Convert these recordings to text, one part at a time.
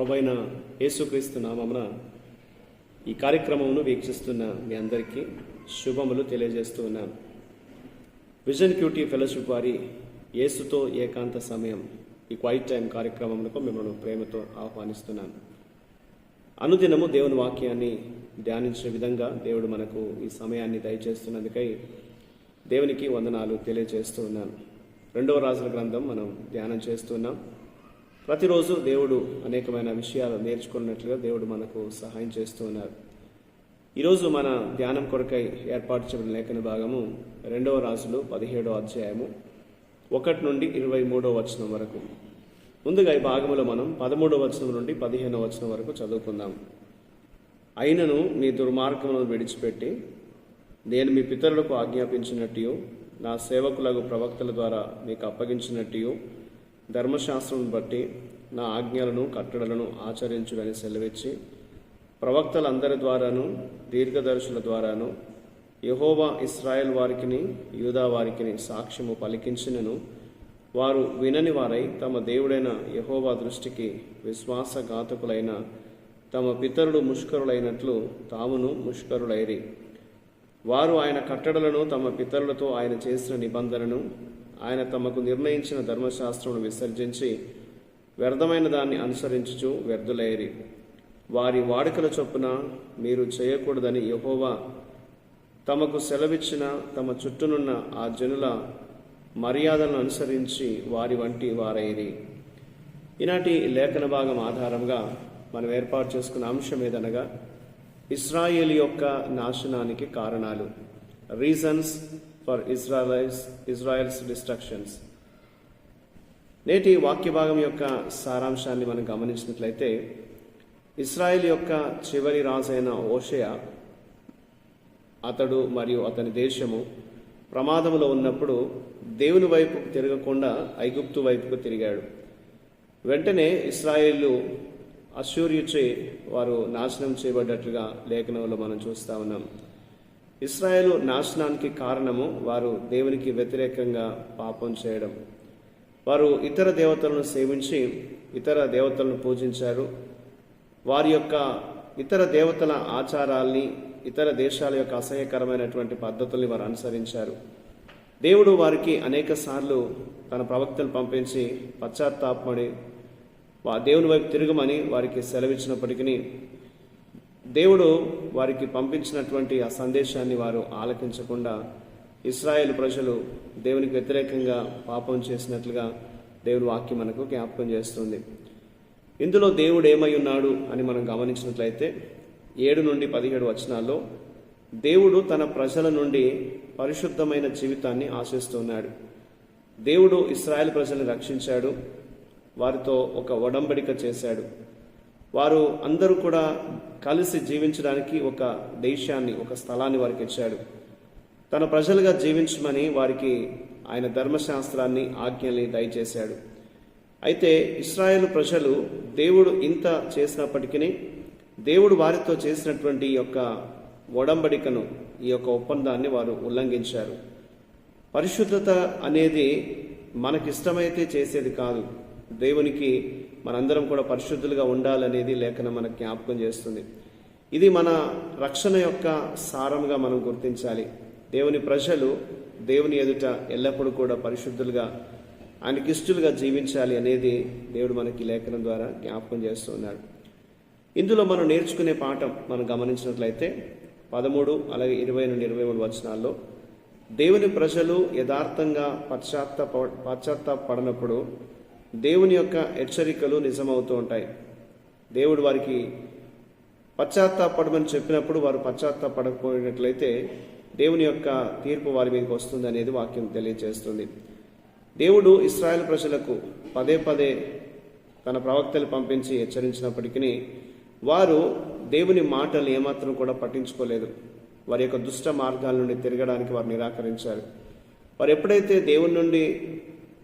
ప్రభైన యేసుక్రీస్తు నామమున ఈ కార్యక్రమమును వీక్షిస్తున్న మీ అందరికీ శుభములు తెలియజేస్తూ ఉన్నాను. విజన్ క్యూటీ ఫెలోషిప్ వారి యేసుతో ఏకాంత సమయం ఈ క్వైట్ టైం కార్యక్రమములకు మిమ్మల్ని ప్రేమతో ఆహ్వానిస్తున్నాను. అనుదినము దేవుని వాక్యాన్ని ధ్యానించిన విధంగా దేవుడు మనకు ఈ సమయాన్ని దయచేస్తున్నందుకై దేవునికి వందనాలు తెలియజేస్తూ ఉన్నాను. రెండవ రాజుల గ్రంథం మనం ధ్యానం చేస్తున్నాం ప్రతిరోజు దేవుడు అనేకమైన విషయాలు నేర్చుకున్నట్లుగా దేవుడు మనకు సహాయం చేస్తూ ఉన్నారు. ఈరోజు మన ధ్యానం కొరకై ఏర్పాటు చేయబడిన లేఖన భాగము రెండవ రాజులు పదిహేడవ అధ్యాయము ఒకటి నుండి ఇరవై మూడవ వచనం వరకు. ముందుగా ఈ భాగంలో మనం పదమూడవ వచనం నుండి పదిహేనవ వచనం వరకు చదువుకుందాం. అయినను మీ దుర్మార్గములను విడిచిపెట్టి నేను మీ పితరులకు ఆజ్ఞాపించినట్టు నా సేవకులకు ప్రవక్తల ద్వారా మీకు అప్పగించినట్టు ధర్మశాస్త్రం బట్టి నా ఆజ్ఞలను కట్టడలను ఆచరించుడని సెలవిచ్చి ప్రవక్తలందరి ద్వారాను దీర్ఘదర్శుల ద్వారాను యహోవా ఇస్రాయల్ వారికిని యూదా వారికిని సాక్ష్యము పలికించినను వారు వినని వారై తమ దేవుడైన యహోవా దృష్టికి విశ్వాసఘాతకులైన తమ పితరుడు ముష్కరులైనట్లు తామును ముష్కరులైరి. వారు ఆయన కట్టడలను తమ పితరులతో ఆయన చేసిన నిబంధనను ఆయన తమకు నిర్ణయించిన ధర్మశాస్త్రమును విసర్జించి వ్యర్థమైన దాన్ని అనుసరించుచు వ్యర్థులైరి. వారి వాడుకల చొప్పున మీరు చేయకూడదని యహోవా తమకు సెలవిచ్చిన తమ చుట్టూనున్న ఆ జనుల మర్యాదలను అనుసరించి వారి వంటి వారైరి. ఈనాటి లేఖన భాగం ఆధారంగా మనం ఏర్పాటు చేసుకున్న అంశం ఏదనగా ఇస్రాయేల్ యొక్క నాశనానికి కారణాలు reasons for Israel's Israel's destructions నేటి వాక్య భాగం యొక్క సారాంశాన్ని మనం గమనించినట్లయితే ఇస్రాయెల్ యొక్క చివరి రాజైన ఓషయ అతడు మరియు అతని దేశము ప్రమాదంలో ఉన్నప్పుడు దేవుని వైపు తిరగకుండా ఐగుప్తు వైపుకు తిరిగాడు. వెంటనే ఇస్రాయేళ్ళు అశూర్యుచే వారు నాశనం చేయబడ్డట్లుగా లేఖనంలో మనం చూస్తా ఉన్నాం. ఇస్రాయేలు నాశనానికి కారణము వారు దేవునికి వ్యతిరేకంగా పాపం చేయడం. వారు ఇతర దేవతలను సేవించి ఇతర దేవతలను పూజించారు. వారి యొక్క ఇతర దేవతల ఆచారాల్ని ఇతర దేశాల యొక్క అసహ్యకరమైనటువంటి పద్ధతుల్ని వారు అనుసరించారు. దేవుడు వారికి అనేక సార్లు తన ప్రవక్తను పంపించి పశ్చాత్తాపడి వా దేవుని వైపు తిరగమని వారికి సెలవిచ్చినప్పటికీ దేవుడు వారికి పంపించినటువంటి ఆ సందేశాన్ని వారు ఆలకించకుండా ఇస్రాయేల్ ప్రజలు దేవునికి వ్యతిరేకంగా పాపం చేసినట్లుగా దేవుడు వాక్యం మనకు జ్ఞాపకం చేస్తుంది. ఇందులో దేవుడు ఏమై ఉన్నాడు అని మనం గమనించినట్లయితే ఏడు నుండి పదిహేడు వచనాల్లో దేవుడు తన ప్రజల నుండి పరిశుద్ధమైన జీవితాన్ని ఆశిస్తున్నాడు. దేవుడు ఇస్రాయేల్ ప్రజల్ని రక్షించాడు. వారితో ఒక ఒడంబడిక చేశాడు. వారు అందరూ కూడా కలిసి జీవించడానికి ఒక దేశాన్ని ఒక స్థలాన్ని వారికి ఇచ్చాడు. తన ప్రజలుగా జీవించమని వారికి ఆయన ధర్మశాస్త్రాన్ని ఆజ్ఞల్ని దయచేశాడు. అయితే ఇస్రాయేల్ ప్రజలు దేవుడు ఇంత చేసినప్పటికీ దేవుడు వారితో చేసినటువంటి ఈ యొక్క ఒడంబడికను ఈ యొక్క ఒప్పందాన్ని వారు ఉల్లంఘించారు. పరిశుద్ధత అనేది మనకిష్టమైతే చేసేది కాదు. దేవునికి మనందరం కూడా పరిశుద్ధులుగా ఉండాలనేది లేఖనం మనకు జ్ఞాపకం చేస్తుంది. ఇది మన రక్షణ యొక్క సారంగా మనం గుర్తించాలి. దేవుని ప్రజలు దేవుని ఎదుట ఎల్లప్పుడూ కూడా పరిశుద్ధులుగా ఆయనకి ఇష్టలుగా జీవించాలి అనేది దేవుడు మనకి లేఖనం ద్వారా జ్ఞాపకం చేస్తున్నాడు ఇందులో మనం నేర్చుకునే పాఠం మనం గమనించినట్లయితే పదమూడు అలాగే ఇరవై నుండి ఇరవై మూడు వచనాల్లో దేవుని ప్రజలు యథార్థంగా పశ్చాత్తాప పశ్చాత్తాపడినప్పుడు దేవుని యొక్క హెచ్చరికలు నిజమవుతూ ఉంటాయి. దేవుడు వారికి పశ్చాత్తాపడమని చెప్పినప్పుడు వారు పశ్చాత్తాపడకపోయినట్లయితే దేవుని యొక్క తీర్పు వారి మీదకి వస్తుంది అనేది వాక్యం తెలియజేస్తుంది దేవుడు ఇస్రాయల్ ప్రజలకు పదే పదే తన ప్రవక్తలు పంపించి హెచ్చరించినప్పటికీ వారు దేవుని మాటలు ఏమాత్రం కూడా పట్టించుకోలేదు. వారి యొక్క దుష్ట మార్గాల నుండి తిరగడానికి వారు నిరాకరించారు. వారు ఎప్పుడైతే దేవుని నుండి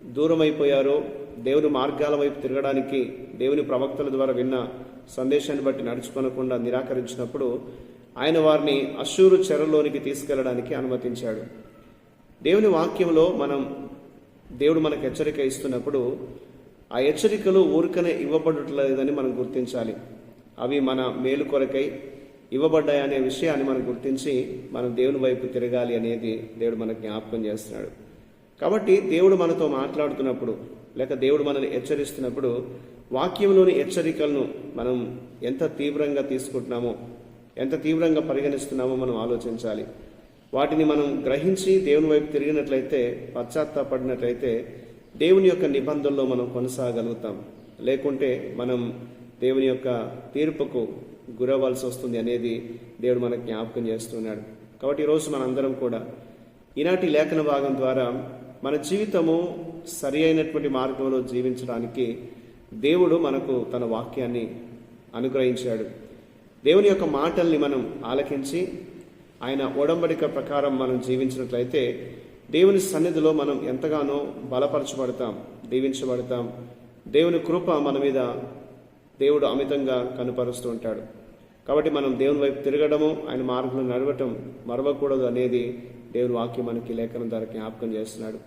దూరం అయిపోయారో దేవుని మార్గాల వైపు తిరగడానికి దేవుని ప్రవక్తల ద్వారా విన్న సందేశాన్ని బట్టి నడుచుకొనకుండా నిరాకరించినప్పుడు ఆయన వారిని అశూరు చెరలోనికి తీసుకెళ్ళడానికి అనుమతించాడు. దేవుని వాక్యంలో మనం దేవుడు మనకు హెచ్చరిక ఇస్తున్నప్పుడు ఆ హెచ్చరికలు ఊరికనే ఇవ్వబడట్లేదని మనం గుర్తించాలి. అవి మన మేలు కొరకై ఇవ్వబడ్డాయనే విషయాన్ని మనం గుర్తించి మనం దేవుని వైపు తిరగాలి అనేది దేవుడు మనకు జ్ఞాపకం చేస్తున్నాడు. కాబట్టి దేవుడు మనతో మాట్లాడుతున్నప్పుడు లేక దేవుడు మనల్ని హెచ్చరిస్తున్నప్పుడు వాక్యంలోని హెచ్చరికలను మనం ఎంత తీవ్రంగా తీసుకుంటున్నామో ఎంత తీవ్రంగా పరిగణిస్తున్నామో మనం ఆలోచించాలి. వాటిని మనం గ్రహించి దేవుని వైపు తిరిగినట్లయితే పశ్చాత్తాపడినట్లయితే దేవుని యొక్క నిబంధనలో మనం కొనసాగలుగుతాం. లేకుంటే మనం దేవుని యొక్క తీర్పుకు గురవ్వాల్సి వస్తుంది అనేది దేవుడు మనకు జ్ఞాపకం చేస్తున్నాడు. కాబట్టి ఈరోజు మనందరం కూడా ఈనాటి లేఖన భాగం ద్వారా మన జీవితము సరి అయినటువంటి మార్గంలో జీవించడానికి దేవుడు మనకు తన వాక్యాన్ని అనుగ్రహించాడు. దేవుని యొక్క మాటల్ని మనం ఆలకించి ఆయన ఒడంబడిక ప్రకారం మనం జీవించినట్లయితే దేవుని సన్నిధిలో మనం ఎంతగానో బలపరచబడతాం దీవించబడతాం. దేవుని కృప మన మీద దేవుడు అమితంగా కనుపరుస్తూ ఉంటాడు. కాబట్టి మనం దేవుని వైపు తిరగడము ఆయన మార్గంలో నడవటం మరవకూడదు అనేది దేవుని వాక్యం మనకి లేఖనం ద్వారా జ్ఞాపకం చేస్తున్నాడు.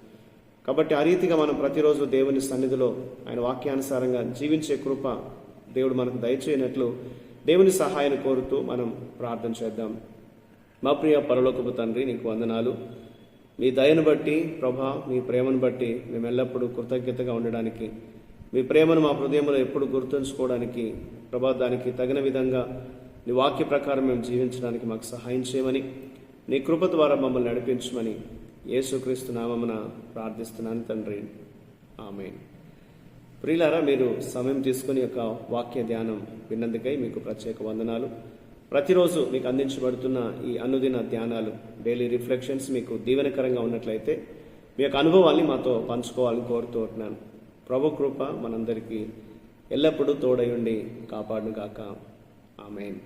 కాబట్టి ఆ రీతిగా మనం ప్రతిరోజు దేవుని సన్నిధిలో ఆయన వాక్యానుసారంగా జీవించే కృప దేవుడు మనకు దయచేయనట్లు దేవుని సహాయాన్ని కోరుతూ మనం ప్రార్థన చేద్దాం. మా ప్రియ పరలోకపు తండ్రి నీకు వందనాలు. మీ దయను బట్టి ప్రభా మీ ప్రేమను బట్టి మేము ఎల్లప్పుడూ కృతజ్ఞతగా ఉండడానికి మీ ప్రేమను మా హృదయంలో ఎప్పుడు గుర్తుంచుకోవడానికి ప్రభా దానికి తగిన విధంగా నీ వాక్య ప్రకారం మేము జీవించడానికి మాకు సహాయం చేయమని నీ కృప ద్వారా మమ్మల్ని నడిపించమని యేసుక్రీస్తు నామమున ప్రార్థిస్తున్నాను తండ్రి. ఆమె ప్రియులారా మీరు సమయం తీసుకుని యొక్క వాక్య ధ్యానం విన్నందుకై మీకు ప్రత్యేక వందనాలు. ప్రతిరోజు మీకు అందించబడుతున్న ఈ అనుదిన ధ్యానాలు డైలీ రిఫ్లెక్షన్స్ మీకు దీవెనకరంగా ఉన్నట్లయితే మీ యొక్క అనుభవాన్ని మాతో పంచుకోవాలని కోరుతూ ఉంటున్నాను. ప్రభు కృప మనందరికీ ఎల్లప్పుడూ తోడయుండి కాపాడుగాక ఆమెన్.